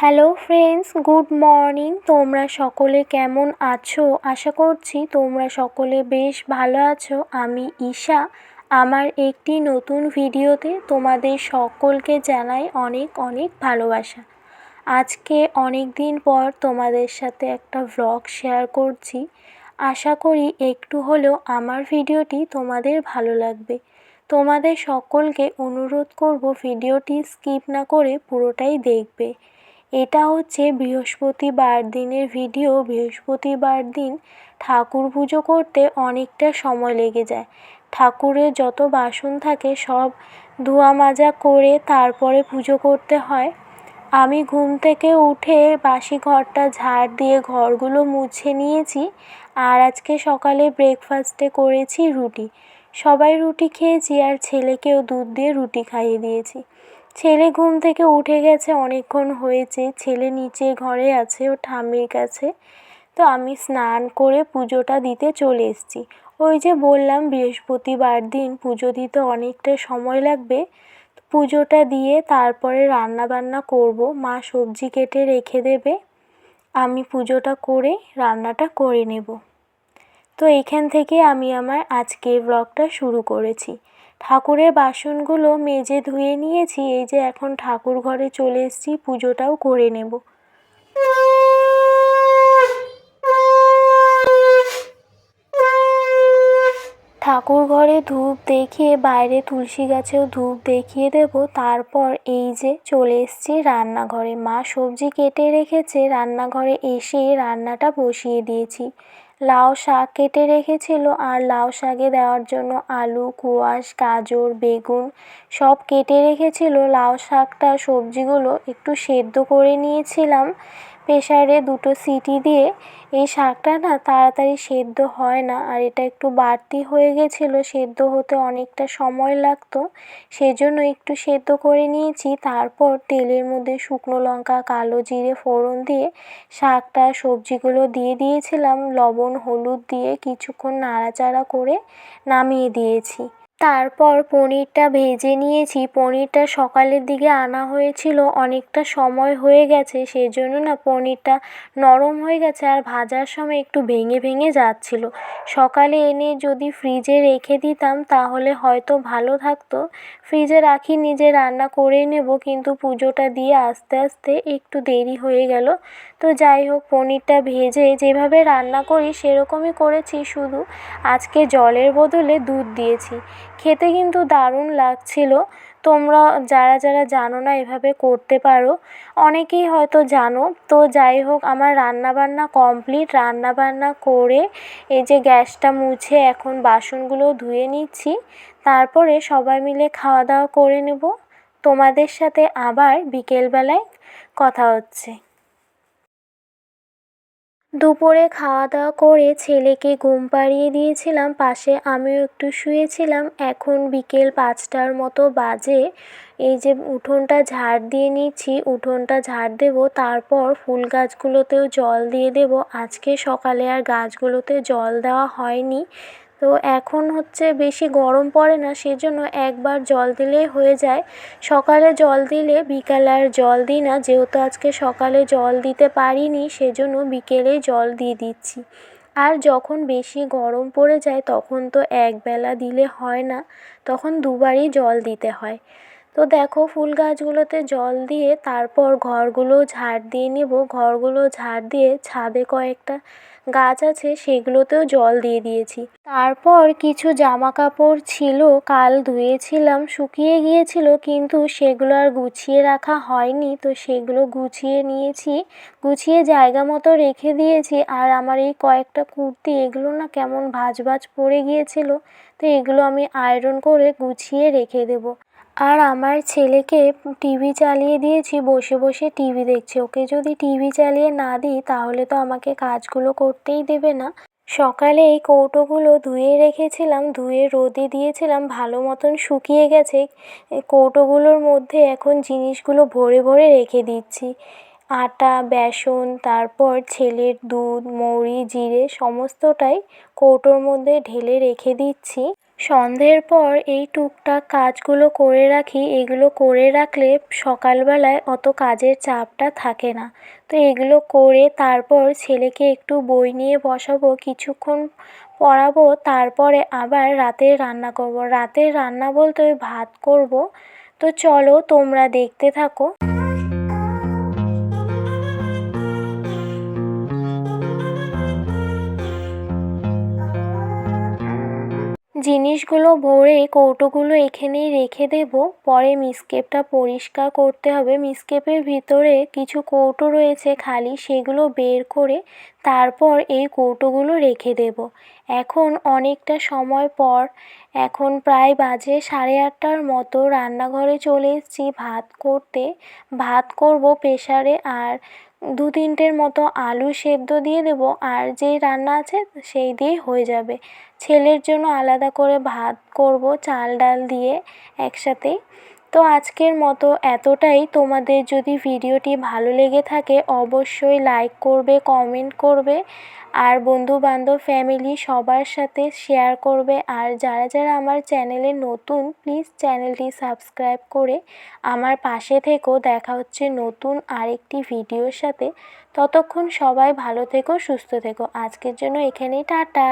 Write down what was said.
Hello friends good morning তোমরা সকলে কেমন আছো? আশা করছি তোমরা সকলে বেশ ভালো আছো। আমি ঈশা। আমার একটি নতুন ভিডিওতে তোমাদের সকলকে জানাই অনেক অনেক ভালোবাসা। আজকে অনেক দিন পর তোমাদের সাথে একটা ভ্লগ শেয়ার করছি। আশা করি একটু হলেও আমার ভিডিওটি তোমাদের ভালো লাগবে। তোমাদের সকলকে অনুরোধ করব ভিডিওটি স্কিপ না করে পুরোটাই দেখবে। এটা হচ্ছে বৃহস্পতিবার দিনের ভিডিও। বৃহস্পতিবার দিন ঠাকুর পুজো করতে অনেকটা সময় লেগে যায়। ঠাকুরের যত বাসন থাকে সব ধোয়া মাজা করে তারপরে পুজো করতে হয়। আমি ঘুম থেকে উঠে বাসি ঘরটা ঝাড় দিয়ে ঘরগুলো মুছে নিয়েছি। আর আজকে সকালে ব্রেকফাস্টে করেছি রুটি। সবাই রুটি খেয়েছি আর ছেলেকেও দুধ দিয়ে রুটি খাইয়ে দিয়েছি। ছেলে ঘুম থেকে উঠে গেছে, অনেকক্ষণ হয়েছে। ছেলে নিচে ঘরে আছে, ও ঠাম্মির কাছে। তো আমি স্নান করে পুজোটা দিতে চলে এসেছি। ওই যে বললাম, বৃহস্পতিবার দিন পুজো দিতে অনেকটা সময় লাগবে। পুজোটা দিয়ে তারপরে রান্না বান্না করব। মা সবজি কেটে রেখে দেবে। আমি পুজোটা করে রান্নাটা করে নেব। তো এইখান থেকে আমি আমার আজকের ব্লগটা শুরু করেছি। ঠাকুরের বাসনগুলো মেজে ধুয়ে নিয়েছি, এই যে এখন ঠাকুর ঘরে চলে এসেছি, পুজোটাও করে নেব। ঠাকুর ঘরে ধূপ দেখিয়ে, বাইরে তুলসী গাছেও ধূপ দেখিয়ে দেব। তারপর এই যে চলে এসেছি রান্নাঘরে। মা সবজি কেটে রেখেছে, রান্নাঘরে এসে রান্নাটা বসিয়ে দিয়েছি। লাউ শাক কেটে রেখেছিল আর লাউ শাকে দেওয়ার জন্য আলু, কোয়াশ, গাজর, বেগুন সব কেটে রেখেছিল। লাউ শাকটা সবজিগুলো একটু সেদ্ধ করে নিয়েছিলাম। প্রেসারে দুটো সিটি দিয়ে এই শাকটা না তাড়াতাড়ি সেদ্ধ হয় না। আর এটা একটু বাড়তি হয়ে গেছিল, সেদ্ধ হতে অনেকটা সময় লাগতো। সেজন্য একটু সেদ্ধ করে নিয়েছি। তারপর তেলের মধ্যে শুকনো লঙ্কা, কালো জিরে, ফোড়ন দিয়ে শাকটা, সবজিগুলো দিয়ে দিয়েছিলাম। লবণ, হলুদ দিয়ে কিছুক্ষণ নাড়াচাড়া করে নামিয়ে দিয়েছি। তারপর পনিরটা ভেজে নিয়েছি। পনিরটা সকালের দিকে আনা হয়েছিল, অনেকটা সময় হয়ে গেছে, সেজন্য না পনিরটা নরম হয়ে গেছে আর ভাজার সময় একটু ভেঙে ভেঙে যাচ্ছিল। সকালে এনে যদি ফ্রিজে রেখে দিতাম, তাহলে হয়তো ভালো থাকতো। ফ্রিজে রাখি, নিজে রান্না করে নেব, কিন্তু পুজোটা দিয়ে আস্তে আস্তে একটু দেরি হয়ে গেল। তো যাই হোক, পনিরটা ভেজে যেভাবে রান্না করি, সেরকমই করেছি। শুধু আজকে জলের বদলে দুধ দিয়েছি। খেতে কিন্তু দারুণ লাগছিল। তোমরা যারা যারা জানো না এভাবে করতে পারো, অনেকেই হয়তো জানো। তো যাই হোক, আমার রান্নাবান্না কমপ্লিট রান্নাবান্না করে এই যে গ্যাসটা মুছে এখন বাসনগুলো ধুয়ে নিচ্ছি। তারপরে সবাই মিলে খাওয়া দাওয়া করে নেব। তোমাদের সাথে আবার বিকেলবেলায় কথা হচ্ছে। দুপুরে খাওয়া দাওয়া করে ছেলেকে ঘুম পাড়িয়ে দিয়েছিলাম, পাশে আমিও একটু শুয়েছিলাম। এখন বিকেল পাঁচটার মতো বাজে। এই যে উঠোনটা ঝাড় দিয়ে নিচ্ছি, উঠোনটা ঝাড় দেব, তারপর ফুল গাছগুলোতেও জল দিয়ে দেব। আজকে সকালে আর গাছগুলোতে জল দেওয়া হয়নি। তো এখন হচ্ছে বেশি গরম পড়ে না, সেজন্য একবার জল দিলেই হয়ে যায়। সকালে জল দিলে, বিকালে আর জল দিই না, যেহেতু আজকে সকালে জল দিতে পারিনি, সেজন্য বিকেলেই জল দিয়ে দিচ্ছি। আর যখন বেশি গরম পড়ে যায়, তখন তো একবেলা দিলে হয় না, তখন দুবারই জল দিতে হয়। তো দেখো, ফুল গাছগুলোতে জল দিয়ে তারপর ঘরগুলো ঝাড় দিয়ে নেব। ঘরগুলো ঝাড় দিয়ে ছাদে কয়েকটা গাছ আছে সেগুলোতেও জল দিয়ে দিয়েছি। তারপর কিছু জামা কাপড় ছিল, কাল ধুয়েছিলাম, শুকিয়ে গিয়েছিল, কিন্তু সেগুলো আর গুছিয়ে রাখা হয়নি। তো সেগুলো গুছিয়ে নিয়েছি, গুছিয়ে জায়গা মতো রেখে দিয়েছি। আর আমার এই কয়েকটা কুর্তি, এগুলো না কেমন ভাঁজ ভাঁজ পড়ে গিয়েছিল, তো এগুলো আমি আয়রন করে গুছিয়ে রেখে দেবো। আর আমার ছেলেকে টিভি চালিয়ে দিয়েছি, বসে বসে টিভি দেখছে। ওকে যদি টিভি চালিয়ে না দিই, তাহলে তো আমাকে কাজগুলো করতেই দেবে না। সকালে এই কৌটোগুলো ধুয়ে রেখেছিলাম, ধুয়ে রোদে দিয়েছিলাম, ভালো মতন শুকিয়ে গেছে। কৌটোগুলোর মধ্যে এখন জিনিসগুলো ভরে ভরে রেখে দিচ্ছি। আটা, বেসন, তারপর ছেলের দুধ, মৌরি, জিরে, সমস্তটাই কৌটোর মধ্যে ঢেলে রেখে দিচ্ছি। সন্ধ্যের পর এই টুকটাক কাজগুলো করে রাখি। এগুলো করে রাখলে সকালবেলায় অত কাজের চাপটা থাকে না। তো এগুলো করে তারপর ছেলেকে একটু বই নিয়ে বসাবো, কিছুক্ষণ পড়াবো, তারপরে আবার রাতের রান্না করব। রাতের রান্না বলতে ওই ভাত করব। তো চলো তোমরা দেখতে থাকো। জিনিসগুলো ভরে কৌটোগুলো এখানেই রেখে দেব। পরে মিসকেপটা পরিষ্কার করতে হবে। মিসকেপের ভিতরে কিছু কৌটো রয়েছে খালি, সেগুলো বের করে তারপর এই কৌটোগুলো রেখে দেব। এখন অনেকটা সময় পর, এখন প্রায় বাজে সাড়ে আটটার মতো, রান্নাঘরে চলে এসেছি ভাত করতে। ভাত করব প্রেশারে আর দু তিনটের মতো আলু সেদ্ধ দিয়ে দেবো আর যেই রান্না আছে সেই দিয়েই হয়ে যাবে। ছেলের জন্য আলাদা করে ভাত করব, চাল ডাল দিয়ে একসাথেই তো আজকের মতো এতটাই। তোমাদের যদি ভিডিওটি ভালো লেগে থাকে, অবশ্যই লাইক করবে কমেন্ট করবে, আর বন্ধুবান্ধব ফ্যামিলি সবার সাথে শেয়ার করবে। আর যারা যারা আমার চ্যানেলে নতুন প্লিজ চ্যানেলটি সাবস্ক্রাইব করে আমার পাশে থেকো। দেখা হচ্ছে নতুন আরেকটি ভিডিওর সাথে। ততক্ষণ সবাই ভালো থেকো, সুস্থ থেকো। আজকের জন্য এখানেই, টাটা!